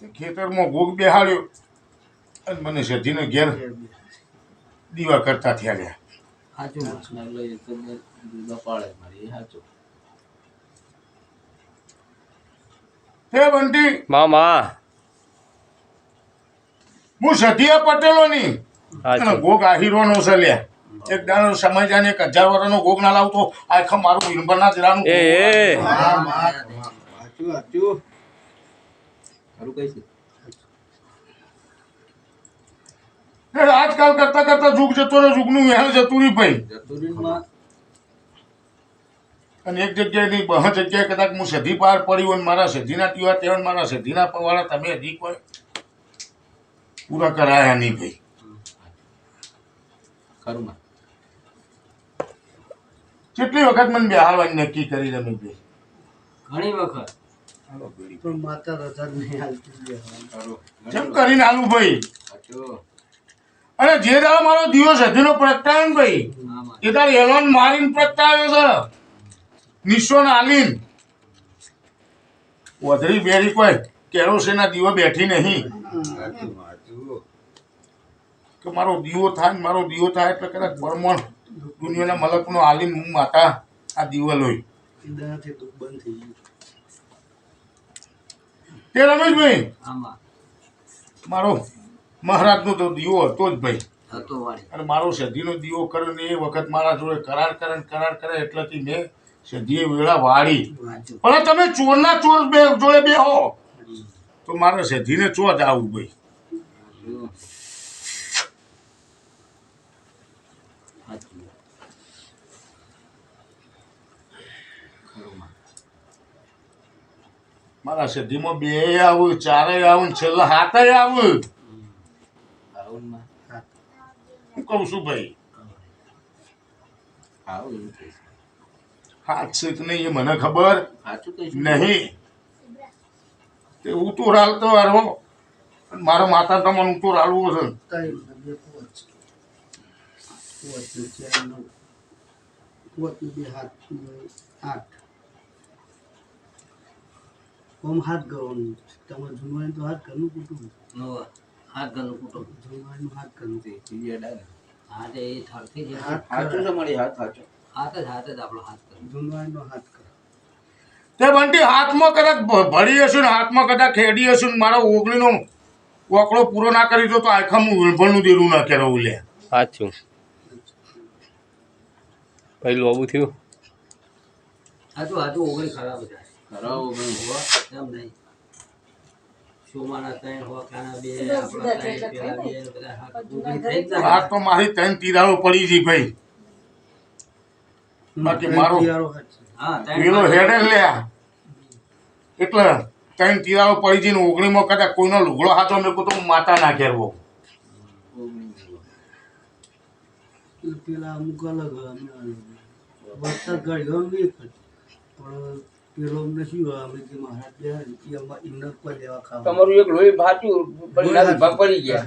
ખેતરમાં ભોગ બેહાડ્યો અને મને સધીને ઘેર દીવા કરતા થયા ગયા સાચું જુદા પાડે મારી સાચું. હે બંટી મામા. હું સધિયા સાચું. ગોગ આહીરોનો છે લ્યા એક સમય જાય એક હજાર વર્ષનો ગોગ ના લાવતો આખા મારું વિરંબરના જરાનું એ એ. ખરું કઈ છે. આજકાલ કરતા કરતા જુગ જતો રહ્યો જુગનું વહેણ જતું નહીં ભાઈ. અને એક જગ્યાએ નહીં બહ જગ્યાએ કદાચ હું સધી પાર પડ્યું અને મારા સધીના ટીવા તેવન મારા સધીના પવાળા તમે હજી કોઈ પૂરા કરાયા નહીં ભાઈ. ખરું કેટલી વખત મને બેહાડવાની નક્કી કરી તમે ભાઈ ઘણી વખત. પણ માતા રજા નહીં હાલતી બેહવાની. કેમ કરીને આલું ભાઈ? અને જે દાડો મારો દિવસ સધીનો પ્રગટાયો ને ભાઈ એ તારે એલોન મારીને પ્રગટાવ્યો છે. નિશ્વન આલીન વધરી બેરી કોઈ કેરોસીના દીવો બેઠી નહીં. કે મારો દીવો થાય ને મારો દીવો થાય એટલે કદાચ પરમણ દુનિયાના મલકનો આલીન હું માતા આ દીવો લોય બંધ થઈ ગયું. તે રમેશભાઈ આમાં. મારો મહારાજનો તો દીવો હતો જ ભાઈ. અને મારો સધીનો દીવો કર્યો ને એ વખત મારા જોડે કરાર કરે ને કરાર કરે એટલેથી મેં સધીએ વેળા વાળી. પણ તમે ચોરના ચોર બે જોડે બે હો તો મારે સધીને ચોર જ આવું ભાઈ સાચું સાચું ખરું માં મારા સધીમાં બે આવું ચારે આવું ને છેલ્લા હાથે આવું. હું કહું છું ભાઈ? હાથ છે કે નહીં એ મને ખબર? નહીં. તે ઉતોર હાલતો હારો મારો મારા માતા તમને ઉતોર હાલવો છે. બે હાથ આઠ ઓમ હાથ કરવાનું તમારે જુનવાણી તો હાથ કરનું કુટુંબ હાથ કરવું કુટુંબ જુનવાણીનું હાથ કરવું તે આવે એ થરથી જ હાથ કરાય. હાથ હાચો. હાથ જ હાથ જ આપણો હાથ કરે જુનવાણીનો હાથ કરો. તે બંટી હાથમાં કદાચ ભળી હશું ને હાથમાં કદાચ ખેડી હશું ને મારો ઓગણીનો ઓકળો પૂરો ના કરી દો તો આખા હું વિણભણનું દેરું ના કરાવું લે. સાચું. ભાઈ આવું થયું? સાચું સાચું ઓગણી ખરાબ જાય ખરાબ ઓગણી હોવા નહીં. આ તો મારી ત્રણ તિરાડો પડી ગઈ ભાઈ. બાકી મારો- પેલો હેડે લ્યા એટલે ત્રણ તિરાડો પડી જઈને ઓગણીમાં કદાચ કોઈનો લુગડો હાથો મેં તો હું માતા ના ઘેરવો. પેલા અમુક અલગ. વરસાદ. પણ પેલો અમને અમે જે મહારાજ બે એ અમારે એમને કોઈ લેવા ખાવા. તમારું એક લોહી ભાટ્યું પણ ભાગ પડી ગયા.